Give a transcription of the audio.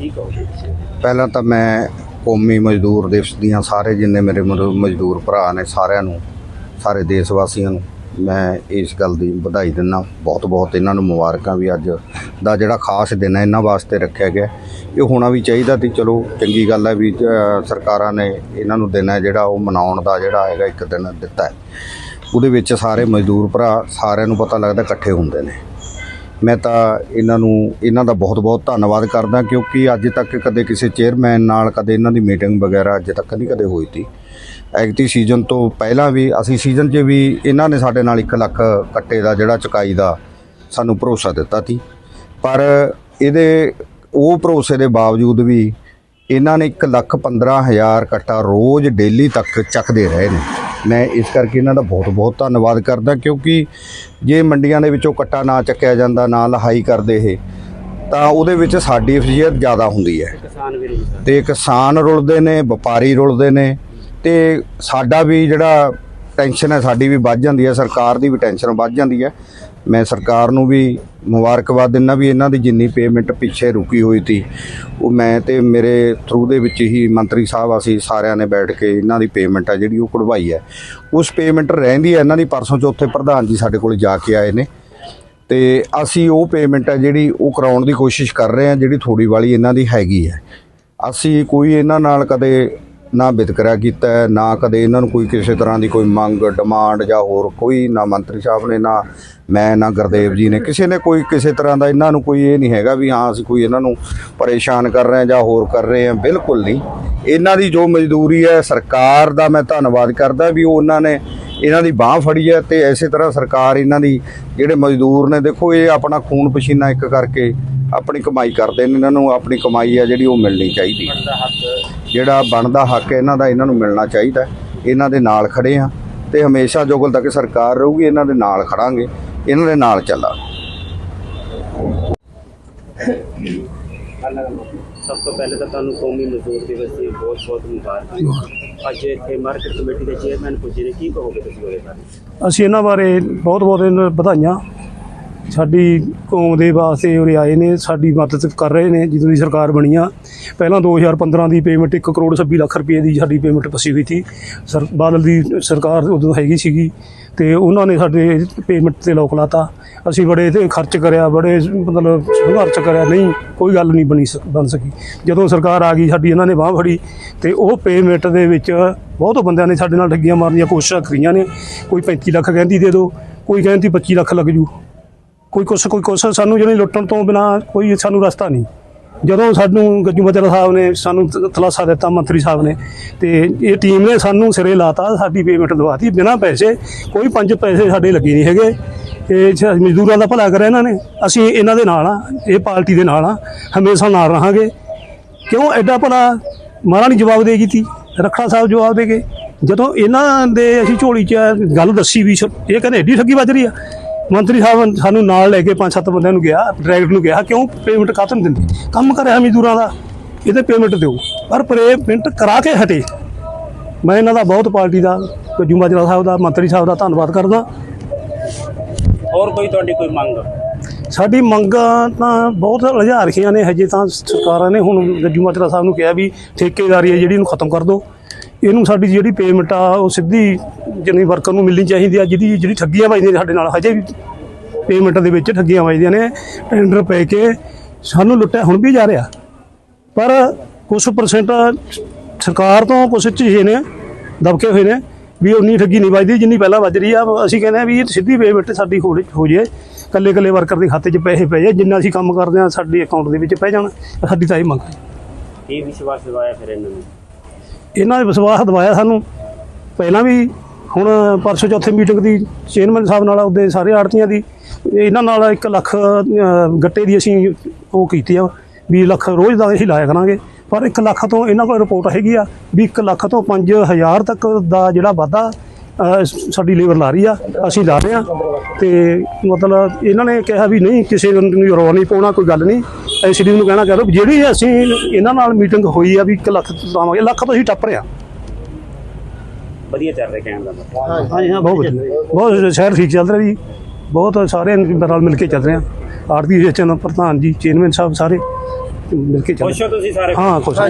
ਕੀ ਕਹੋਗੇ ਪਹਿਲਾਂ ਤਾਂ ਮੈਂ ਕੌਮੀ ਮਜ਼ਦੂਰ ਦਿਵਸ ਦੀਆਂ ਸਾਰੇ ਜਿੰਨੇ ਮੇਰੇ ਮਰ- ਮਜ਼ਦੂਰ ਭਰਾ ਨੇ ਸਾਰਿਆਂ ਨੂੰ, ਸਾਰੇ ਦੇਸ਼ ਵਾਸੀਆਂ ਨੂੰ, ਮੈਂ ਇਸ ਗੱਲ ਦੀ ਵਧਾਈ ਦਿੰਦਾ। ਬਹੁਤ ਬਹੁਤ ਇਹਨਾਂ ਨੂੰ ਮੁਬਾਰਕਾਂ ਵੀ ਅੱਜ ਦਾ ਜਿਹੜਾ ਖਾਸ ਦਿਨ ਹੈ, ਇਹਨਾਂ ਵਾਸਤੇ ਰੱਖਿਆ ਗਿਆ। ਇਹ ਹੋਣਾ ਵੀ ਚਾਹੀਦਾ ਤੇ ਚਲੋ ਚੰਗੀ ਗੱਲ ਹੈ ਵੀ ਸਰਕਾਰਾਂ ਨੇ ਇਹਨਾਂ ਨੂੰ ਦਿਨ ਹੈ ਜਿਹੜਾ ਉਹ ਮਨਾਉਣ ਦਾ ਜਿਹੜਾ ਹੈਗਾ ਇੱਕ ਦਿਨ ਦਿੱਤਾ ਹੈ। ਉਹਦੇ ਵਿੱਚ ਸਾਰੇ ਮਜ਼ਦੂਰ ਭਰਾ ਸਾਰਿਆਂ ਨੂੰ ਪਤਾ ਲੱਗਦਾ ਇਕੱਠੇ ਹੁੰਦੇ ਨੇ। ਮੈਂ ਤਾਂ ਇਹਨਾਂ ਨੂੰ, ਇਹਨਾਂ ਦਾ ਬਹੁਤ-ਬਹੁਤ ਧੰਨਵਾਦ ਕਰਦਾ ਕਿਉਂਕਿ ਅੱਜ ਤੱਕ ਕਦੇ ਕਿਸੇ ਚੇਅਰਮੈਨ ਨਾਲ ਕਦੇ ਇਹਨਾਂ ਦੀ ਮੀਟਿੰਗ ਵਗੈਰਾ ਅੱਜ ਤੱਕ ਨਹੀਂ ਕਦੇ ਹੋਈ ਤੀ ਐਗਤੀ ਸੀਜ਼ਨ ਤੋਂ ਪਹਿਲਾਂ ਵੀ, ਅਸੀਂ ਸੀਜ਼ਨ 'ਚ ਵੀ ਇਹਨਾਂ ਨੇ ਸਾਡੇ ਨਾਲ 1 ਲੱਖ ਕੱਟੇ ਦਾ ਜਿਹੜਾ ਚੁਕਾਈ ਦਾ ਸਾਨੂੰ ਭਰੋਸਾ ਦਿੱਤਾ ਸੀ। ਪਰ ਇਹਦੇ, ਉਹ ਭਰੋਸੇ ਦੇ ਬਾਵਜੂਦ ਵੀ ਇਹਨਾਂ ਨੇ 1 ਲੱਖ 15 ਹਜ਼ਾਰ ਕੱਟਾ ਰੋਜ਼ ਡੇਲੀ ਤੱਕ ਚੱਕਦੇ ਰਹੇ ਨੇ। ਮੈਂ ਇਸ ਕਰਕੇ ਇਹਨਾਂ ਦਾ ਬਹੁਤ ਬਹੁਤ ਧੰਨਵਾਦ ਕਰਦਾ ਕਿਉਂਕਿ ਜੇ ਮੰਡੀਆਂ ਦੇ ਵਿੱਚੋਂ ਕੱਟਾ ਨਾ ਚੱਕਿਆ ਜਾਂਦਾ ਨਾ ਲਹਾਈ ਕਰਦੇ ਇਹ ਤਾਂ ਉਹਦੇ ਵਿੱਚ ਸਾਡੀ ਅਫਜ਼ੀਅਤ ਜ਼ਿਆਦਾ ਹੁੰਦੀ ਹੈ। ਤੇ ਕਿਸਾਨ ਰੁਲਦੇ ਨੇ ਵਪਾਰੀ ਰੁਲਦੇ ਨੇ ਤੇ ਸਾਡਾ ਵੀ ਜਿਹੜਾ ਟੈਨਸ਼ਨ ਹੈ, ਸਾਡੀ ਵੀ ਵੱਧ ਜਾਂਦੀ ਹੈ, ਸਰਕਾਰ ਦੀ ਵੀ ਟੈਨਸ਼ਨ ਵੱਧ ਜਾਂਦੀ ਹੈ। ਮੈਂ ਸਰਕਾਰ ਨੂੰ ਵੀ ਮੁਬਾਰਕਬਾਦ ਦਿੰਦਾ ਵੀ ਇਹਨਾਂ ਦੀ ਜਿੰਨੀ ਪੇਮੈਂਟ ਪਿੱਛੇ ਰੁਕੀ ਹੋਈ ਸੀ, ਉਹ ਮੈਂ ਤੇ ਮੇਰੇ ਥਰੂ ਦੇ ਵਿੱਚ ਹੀ ਮੰਤਰੀ ਸਾਹਿਬ, ਅਸੀਂ ਸਾਰਿਆਂ ਨੇ ਬੈਠ ਕੇ ਇਹਨਾਂ ਦੀ ਪੇਮੈਂਟ ਆ ਜਿਹੜੀ ਉਹ ਕਢਵਾਈ ਹੈ। ਉਸ ਪੇਮੈਂਟ ਰਹਿੰਦੀ ਹੈ, ਇਹਨਾਂ ਦੀ ਪਰਸੋਂ ਚੌਥੇ ਪ੍ਰਧਾਨ ਜੀ ਸਾਡੇ ਕੋਲ ਜਾ ਕੇ ਆਏ ਨੇ। ਤੇ ਅਸੀਂ ਉਹ ਪੇਮੈਂਟ ਹੈ, ਜਿਹੜੀ ਉਹ ਕਰਾਉਣ ਦੀ ਕੋਸ਼ਿਸ਼ ਕਰ ਰਹੇ ਹਾਂ, ਜਿਹੜੀ ਥੋੜੀ ਵਾਲੀ ਇਹਨਾਂ ਦੀ ਹੈਗੀ ਹੈ। ਅਸੀਂ ਕੋਈ ਇਹਨਾਂ ਨਾਲ ਕਦੇ ਨਾ ਵਿਤਕਰਾ ਕੀਤਾ ਹੈ, ਨਾ ਕਦੇ ਇਹਨਾਂ ਨੂੰ ਕੋਈ ਕਿਸੇ ਤਰ੍ਹਾਂ ਦੀ ਕੋਈ ਮੰਗ ਡਿਮਾਂਡ ਜਾਂ ਹੋਰ ਕੋਈ ਨਾ ਮੰਤਰੀ ਸਾਹਿਬ ਨੇ ਨਾ ਮੈਂ ਨਾ ਗੁਰਦੇਵ ਜੀ ਨੇ ਕਿਸੇ ਨੇ ਕੋਈ ਕਿਸੇ ਤਰ੍ਹਾਂ ਦਾ ਇਹਨਾਂ ਨੂੰ ਕੋਈ ਇਹ ਨਹੀਂ ਹੈਗਾ ਵੀ ਹਾਂ ਅਸੀਂ ਕੋਈ ਇਹਨਾਂ ਨੂੰ ਪਰੇਸ਼ਾਨ ਕਰ ਰਹੇ ਹਾਂ ਜਾਂ ਹੋਰ ਕਰ ਰਹੇ ਹਾਂ ਬਿਲਕੁਲ ਨਹੀਂ। ਇਹਨਾਂ ਦੀ ਜੋ ਮਜ਼ਦੂਰੀ ਹੈ ਸਰਕਾਰ ਦਾ ਮੈਂ ਧੰਨਵਾਦ ਕਰਦਾ ਵੀ ਉਹਨਾਂ ਨੇ ਇਹਨਾਂ ਦੀ ਬਾਹ ਫੜੀ ਹੈ ਤੇ ਐਸੇ ਤਰ੍ਹਾਂ ਸਰਕਾਰ ਇਹਨਾਂ ਦੀ ਜਿਹੜੇ ਮਜ਼ਦੂਰ ਨੇ ਦੇਖੋ ਇਹ ਆਪਣਾ ਖੂਨ ਪਸੀਨਾ ਇੱਕ ਕਰਕੇ ਆਪਣੀ ਕਮਾਈ ਕਰਦੇ ਨੇ ਇਹਨਾਂ ਨੂੰ ਆਪਣੀ ਕਮਾਈ ਆ ਜਿਹੜੀ ਉਹ ਮਿਲਣੀ ਚਾਹੀਦੀ ਹੈ। ਦਾ ਹੱਕ ਜਿਹੜਾ ਬਣਦਾ ਹੱਕ ਹੈ ਇਹਨਾਂ ਦਾ ਇਹਨਾਂ ਨੂੰ ਮਿਲਣਾ ਚਾਹੀਦਾ ਹੈ। ਇਹਨਾਂ ਦੇ ਨਾਲ ਖੜੇ ਆ ਤੇ ਹਮੇਸ਼ਾ ਜੋਗਲ ਤੱਕ ਸਰਕਾਰ ਰਹੂਗੀ ਇਹਨਾਂ ਦੇ ਨਾਲ ਖੜਾਂਗੇ ਇਹਨਾਂ ਦੇ ਨਾਲ ਚੱਲਾਂਗੇ। ਸਭ ਤੋਂ ਪਹਿਲੇ ਤਾਂ ਤੁਹਾਨੂੰ ਕੌਮੀ ਮਜ਼ਦੂਰ ਦਿਵਸ ਦੀ ਬਹੁਤ ਬਹੁਤ ਮੁਬਾਰਕਾਂ। ਅੱਜ ਇੱਥੇ ਮਾਰਕੀਟ ਕਮੇਟੀ ਦੇ ਚੇਅਰਮੈਨ ਪੁੱਜੇ ਨੇ ਕੀ ਕਹੋਗੇ ਤੁਸੀਂ ਉਹਦੇ ਬਾਰੇ? ਅਸੀਂ ਇਹਨਾਂ ਬਾਰੇ ਬਹੁਤ ਬਹੁਤ ਇਹਨਾਂ ਵਧਾਈਆਂ। ਸਾਡੀ ਕੌਮ ਦੇ ਵਾਸਤੇ ਉਰੇ ਆਏ ਨੇ, ਸਾਡੀ ਮਦਦ ਕਰ ਰਹੇ ਨੇ, ਜਦੋਂ ਦੀ ਸਰਕਾਰ ਬਣੀ ਆ। ਪਹਿਲਾਂ 2015 ਦੀ ਪੇਮੈਂਟ 1 ਕਰੋੜ 26 ਲੱਖ ਰੁਪਏ ਦੀ ਸਾਡੀ ਪੇਮੈਂਟ ਫਸੀ ਹੋਈ ਸੀ। ਸਰ, ਬਾਦਲ ਦੀ ਸਰਕਾਰ ਉਦੋਂ ਹੈਗੀ ਸੀਗੀ ਤੇ ਉਹਨਾਂ ਨੇ ਸਾਡੇ ਪੇਮੈਂਟ ਤੇ ਲੋਕ ਲਾਤਾ। ਅਸੀਂ ਬੜੇ ਤੇ ਖਰਚ ਕਰਿਆ, ਬੜੇ ਮਤਲਬ ਸੰਘਰਸ਼ ਕਰਿਆ, ਨਹੀਂ, ਕੋਈ ਗੱਲ ਨਹੀਂ ਬਣੀ ਸਕ- ਬਣ ਸਕੀ। ਜਦੋਂ ਸਰਕਾਰ ਆ ਗਈ, ਸਾਡੀ ਇਹਨਾਂ ਨੇ ਬਾਹ ਫੜੀ ਤੇ ਉਹ ਪੇਮੈਂਟ ਦੇ ਵਿੱਚ ਬਹੁਤ ਬੰਦਿਆਂ ਨੇ ਸਾਡੇ ਨਾਲ ਠੱਗੀਆਂ ਮਾਰਨ ਦੀਆਂ ਕੋਸ਼ਿਸ਼ਾਂ ਕਰੀਆਂ ਨੇ। ਕੋਈ 35 ਲੱਖ ਕਹਿੰਦੀ ਦੇ ਦਿਓ ਕੋਈ ਕਹਿੰਦੀ 25 ਲੱਖ ਲੱਗ ਜੂ। ਕੋਈ ਕੁਛ ਕੋਈ ਕੁਛ ਸਾਨੂੰ ਜਿਹੜੀ ਲੁੱਟਣ ਤੋਂ ਬਿਨਾ ਕੋਈ ਸਾਨੂੰ ਰਸਤਾ ਨਹੀਂ। ਜਦੋਂ ਸਾਨੂੰ ਗੱਜੂ ਮਜਰਾ ਸਾਹਿਬ ਨੇ ਸਾਨੂੰ ਤ- ਤਲਾਸਾ ਦਿੱਤਾ, ਮੰਤਰੀ ਸਾਹਿਬ ਨੇ, ਤੇ ਇਹ ਟੀਮ ਨੇ ਸਾਨੂੰ ਸਿਰੇ ਲਾਤਾ, ਸਾਡੀ ਪੇਮੈਂਟ ਦਵਾਤੀ, ਬਿਨਾਂ ਪੈਸੇ, ਕੋਈ ਪੰਜ ਪੈਸੇ ਸਾਡੇ ਲੱਗੇ ਨਹੀਂ ਹੈਗੇ। ਇਹ ਮਜ਼ਦੂਰਾਂ ਦਾ ਭਲਾ ਕਰਿਆ ਇਹਨਾਂ ਨੇ, ਅਸੀਂ ਇਹਨਾਂ ਦੇ ਨਾਲ ਆ, ਇਹ ਪਾਰਟੀ ਦੇ ਨਾਲ ਆ, ਹਮੇਸ਼ਾ ਨਾਲ ਰਹਾਂਗੇ। ਕਿਉਂ ਐਡਾ ਭਲਾ ਮਹਾਰਾਣੀ ਜਵਾਬ ਦੇ ਕੀਤੀ? ਤੀ ਰੱਖੜਾ ਸਾਹਿਬ ਜਵਾਬ ਦੇ ਗਏ। ਜਦੋਂ ਇਹਨਾਂ ਦੇ ਅਸੀਂ ਝੋਲੀ 'ਚ ਗੱਲ ਦੱਸੀ ਵੀ ਸ਼- ਇਹ ਕਹਿੰਦੇ ਐਡੀ ਠੱਗੀ ਵੱਜ ਰਹੀ ਆ। ਮੰਤਰੀ ਸਾਹਿਬ ਸਾਨੂੰ ਨਾਲ ਲੈ ਕੇ ਪੰਜ ਸੱਤ ਬੰਦਿਆਂ ਨੂੰ ਗਿਆ ਡਾਇਰੈਕਟ ਨੂੰ ਗਿਆ ਕਿਉਂ ਪੇਮੈਂਟ ਕਾਹਤੋਂ ਨਹੀਂ ਦਿੰਦੇ? ਕੰਮ ਕਰਿਆ ਮਜ਼ਦੂਰਾਂ ਦਾ ਇਹਦੇ ਪੇਮੈਂਟ ਦਿਓ। ਪਰ ਪੇਮੈਂਟ ਕਰਾ ਕੇ ਹਟੇ। ਮੈਂ ਇਹਨਾਂ ਦਾ ਬਹੁਤ ਪਾਰਟੀ ਦਾ ਗੱਜੂ ਮਾਜਰਾ ਸਾਹਿਬ ਦਾ ਮੰਤਰੀ ਸਾਹਿਬ ਦਾ ਧੰਨਵਾਦ ਕਰਦਾ। ਹੋਰ ਕੋਈ ਤੁਹਾਡੀ ਕੋਈ ਮੰਗ? ਸਾਡੀ ਮੰਗਾਂ ਤਾਂ ਬਹੁਤ ਲਜਾ ਰੱਖੀਆਂ ਨੇ ਹਜੇ ਤਾਂ ਸਰਕਾਰਾਂ ਨੇ ਹੁਣ ਗੱਜੂ ਮਾਜਰਾ ਸਾਹਿਬ ਨੂੰ ਕਿਹਾ ਵੀ ਠੇਕੇਦਾਰੀ ਹੈ ਜਿਹੜੀ ਇਹਨੂੰ ਖਤਮ ਕਰ ਦਿਓ। ਇਹਨੂੰ ਸਾਡੀ ਜਿਹੜੀ ਪੇਮੈਂਟ ਆ, ਉਹ ਸਿੱਧੀ ਜਿੰਨੀ ਵਰਕਰ ਨੂੰ ਮਿਲਣੀ ਚਾਹੀਦੀ ਆ, ਜਿਹਦੀ ਜਿਹੜੀ ਠੱਗੀਆਂ ਵੱਜਦੀਆਂ ਨੇ ਸਾਡੇ ਨਾਲ, ਹਜੇ ਵੀ ਪੇਮੈਂਟ ਦੇ ਵਿੱਚ ਠੱਗੀਆਂ ਵੱਜਦੀਆਂ ਨੇ ਟੈਂਡਰ ਪੈ ਕੇ ਸਾਨੂੰ ਲੁੱਟਿਆ, ਹੁਣ ਵੀ ਜਾ ਰਿਹਾ। ਪਰ ਕੁਝ ਪਰਸੈਂਟ ਸਰਕਾਰ ਤੋਂ ਕੁਝ ਝੀਏ ਨੇ, ਦਬਕੇ ਹੋਏ ਨੇ, ਵੀ ਉਨੀ ਠੱਗੀ ਨਹੀਂ ਵੱਜਦੀ, ਜਿੰਨੀ ਪਹਿਲਾਂ ਵੱਜ ਰਹੀ ਆ। ਅਸੀਂ ਕਹਿੰਦੇ ਆ ਵੀ ਇਹ ਸਿੱਧੀ ਪੇਮੈਂਟ ਸਾਡੀ ਹੋ ਹੋ ਜੇ ਕੱਲੇ ਕੱਲੇ ਵਰਕਰ ਦੇ ਖਾਤੇ 'ਚ ਪੈਸੇ ਪੈ ਜਾਏ, ਜਿੰਨਾ ਅਸੀਂ ਕੰਮ ਕਰਦੇ ਆ, ਸਾਡੇ ਅਕਾਊਂਟ ਦੇ ਵਿੱਚ ਪੈ ਜਾਣ, ਸਾਡੀ ਤਾਂ ਇਹ ਮੰਗ ਹੈ। ਕੀ ਵਿਸ਼ਵਾਸ ਦਿਵਾਇਆ ਫਿਰ ਇਹਨਾਂ ਨੂੰ। ਇਹਨਾਂ ਨੇ ਵਿਸ਼ਵਾਸ ਦਿਵਾਇਆ ਸਾਨੂੰ। ਪਹਿਲਾਂ ਵੀ ਹੁਣ ਪਰਸੋਂ ਚੌਥੇ ਮੀਟਿੰਗ ਦੀ ਚੇਅਰਮੈਨ ਸਾਹਿਬ ਨਾਲ ਉਹਦੇ ਸਾਰੇ ਆੜਤੀਆਂ ਦੀ, ਇਹਨਾਂ ਨਾਲ 1 ਲੱਖ ਗੱਟੇ ਦੀ ਅਸੀਂ ਉਹ ਕੀਤੀ ਆ 20 ਲੱਖ ਰੋਜ਼ ਦਾ ਅਸੀਂ ਲਾਇਆ ਕਰਾਂਗੇ। ਪਰ 1 ਲੱਖ ਤੋਂ ਇਹਨਾਂ ਕੋਲ ਰਿਪੋਰਟ ਹੈਗੀ ਆ, ਵੀ 1 ਲੱਖ ਤੋਂ 5000 ਤੱਕ ਦਾ ਜਿਹੜਾ ਵਾਧਾ ਸਾਡੀ ਲੇਬਰ ਲਾ ਰਹੀ ਆ ਅਸੀਂ ਲਾ ਰਹੇ ਆ। ਤੇ ਮਤਲਬ ਇਹਨਾਂ ਨੇ ਕਿਹਾ ਵੀ ਨਹੀਂ ਕਿਸੇ ਨੂੰ ਰੌਲਾ ਨਹੀਂ ਪਾਉਣਾ ਕੋਈ ਗੱਲ ਨਹੀਂ। ਐਸਡੀ ਨੂੰ ਕਹਿਣਾ ਕਰੋ ਜਿਹੜੀ ਅਸੀਂ ਇਹਨਾਂ ਨਾਲ ਮੀਟਿੰਗ ਹੋਈ ਆ ਵੀ 1 ਲੱਖ ਲਾਵਾਂਗੇ ਲੱਖ ਤੋਂ ਅਸੀਂ ਟੱਪ ਰਹੇ ਆ। ਵਧੀਆ ਚੱਲ ਰਿਹਾ ਕਹਿਣ ਦਾ ਮਤਲਬ। ਹਾਂਜੀ ਹਾਂ ਬਹੁਤ ਵਧੀਆ। ਬਹੁਤ ਸ਼ਹਿਰ ਠੀਕ ਚੱਲ ਰਿਹਾ ਜੀ। ਬਹੁਤ ਸਾਰੇ ਨਾਲ ਮਿਲ ਕੇ ਚੱਲ ਰਹੇ ਆ। ਆਰਤੀ ਵੇਚਨ ਪ੍ਰਧਾਨ ਜੀ ਚੇਅਰਮੈਨ ਸਾਹਿਬ ਸਾਰੇ ਮਿਲ ਕੇ ਚੱਲ ਖੁਸ਼ ਹੋ ਤੁਸੀਂ ਸਾਰੇ? ਹਾਂ ਖੁਸ਼ ਹਾਂ।